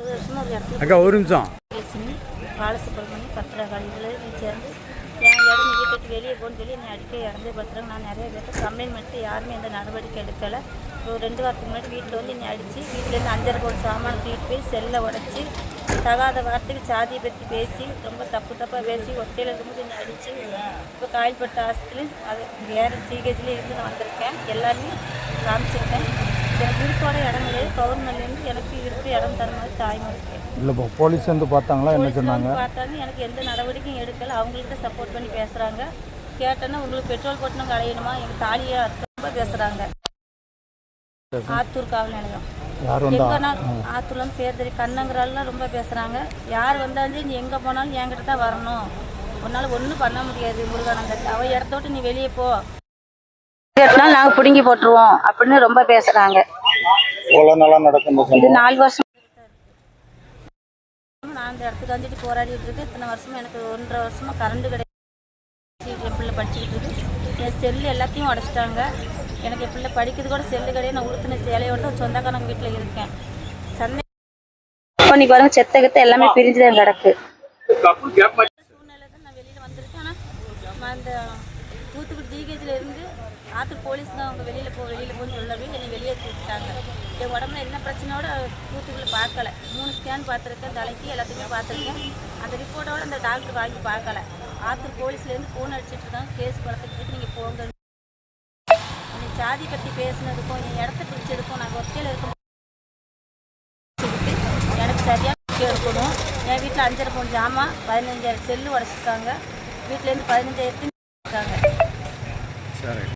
அக்கா ஒரு நிமிஷம். லட்சுமி பாலசுப்ரமணியம் பத்திரகாளிகளை சேர்ந்து என் இடம் நீ வீட்டுக்கு வெளியே போன்னு சொல்லி என்னை அடிக்க இறந்து பத்திரம். நான் நிறைய பேர்த்து கம்ப்ளைண்ட் பண்ணிட்டு யாருமே எந்த நடவடிக்கை எடுக்கலை. ஒரு ரெண்டு வாரத்துக்கு முன்னாடி வீட்டில் வந்து என்னை அடித்து வீட்டிலேருந்து அஞ்சரை கோடி சாமான் தூக்கிட்டு போய் செல்லை உடச்சி தகாத வார்த்தைக்கு சாதியை பற்றி பேசி ரொம்ப தப்பு தப்பாக பேசி ஒத்தையில் இருக்கும்போது என்னை அடித்து இப்போ காயல்பட்ட ஆஸ்பத்திரி அது வேறு ஜிஹெச்சில் இருந்து நான் வந்திருக்கேன். எல்லாருமே காமிச்சிருக்கேன். எனக்கு இருக்கோட இடம் கிடையாது கவர்மெண்ட்லேருந்து எனக்கு இடம் தர மாதிரி தாய்மொழி இல்லை இப்போ போலீஸ் வந்து பார்த்தாங்களா? என்ன சொன்னாங்க? பார்த்தாங்க எனக்கு எந்த நடவடிக்கையும் எடுக்கல. அவங்களுக்கு சப்போர்ட் பண்ணி பேசுறாங்க. கேட்டேன்னா உங்களுக்கு பெட்ரோல் போட்டு அலையணுமா? எங்க தாலியா ரொம்ப பேசுறாங்க. ஆத்தூர் காவல் நிலையம். யார் வந்தா? எங்கன்னா ஆத்தூர்ல இருந்து பேர் தெரியும் கண்ணங்கிறாலாம் ரொம்ப பேசுறாங்க. யார் வந்தாலும் நீ எங்க போனாலும் என்கிட்ட தான் வரணும். உன்னால ஒன்றும் பண்ண முடியாது முருகானந்த அவ இடத்தோட்டு நீ வெளியே போ. நாங்கள் பிடுங்கி போட்டுருவோம் அப்படின்னு ரொம்ப பேசுறாங்க. எவ்வளோ நாளாக நடக்கும் இது நாலு வருஷம். நான் அந்த இடத்துக்கு வந்துட்டு போராடிட்டு இருக்கேன். இத்தனை வருஷமா எனக்கு ஒன்றரை வருஷமா கரண்ட் கிடையாது பிள்ளை படிச்சுக்கிட்டு இருக்கு. என் செல்லு எல்லாத்தையும் உடச்சிட்டாங்க. எனக்கு என் பிள்ளை படிக்கிறது கூட செல்லு கிடையாது. நான் உடுத்தின சேலையோட தான் சொந்தக்காரங்க வீட்டில் இருக்கேன். சந்தை பண்ணி பாருங்க செத்த கத்த எல்லாமே பிரிஞ்சு தான் கிடக்கு. சூழ்நிலை தான் நான் வெளியில் வந்திருக்கேன். ஆனால் அந்த தூத்துக்குடி ஜிஹெச்சில் இருந்து ஆற்று போலீஸ் அவங்க வெளியில் போ வெளியில் போன்னு சொல்லவே என்னை வெளியே கூப்பிட்டாங்க என் உடம்புல என்ன பிரச்சனையோட தூத்துக்குடியில் பார்க்கல. மூணு ஸ்கேன் பார்த்துருக்கேன் தலைக்கு எல்லாத்துக்குமே பார்த்துருக்கேன். அந்த ரிப்போர்ட்டோட அந்த டாக்டர் வாங்கி பார்க்கல. ஆத்தூர் போலீஸ்லேருந்து ஃபோன் அடிச்சுட்டு இருக்காங்க கேஸ் படத்துக்கு நீங்கள் போங்க. என்னை ஜாதி பற்றி பேசினதுக்கும் என் இடத்த பிடிச்சதுக்கும் நாங்கள் ஒத்தையில் இருக்கும் எனக்கு சரியாக இருக்கணும். என் வீட்டில் அஞ்சரை பவுன் ஜாமான் பதினஞ்சாயிரம் செல்லு உடச்சிருக்காங்க. வீட்டிலேருந்து பதினஞ்சாயிரத்து இருக்காங்க சரி.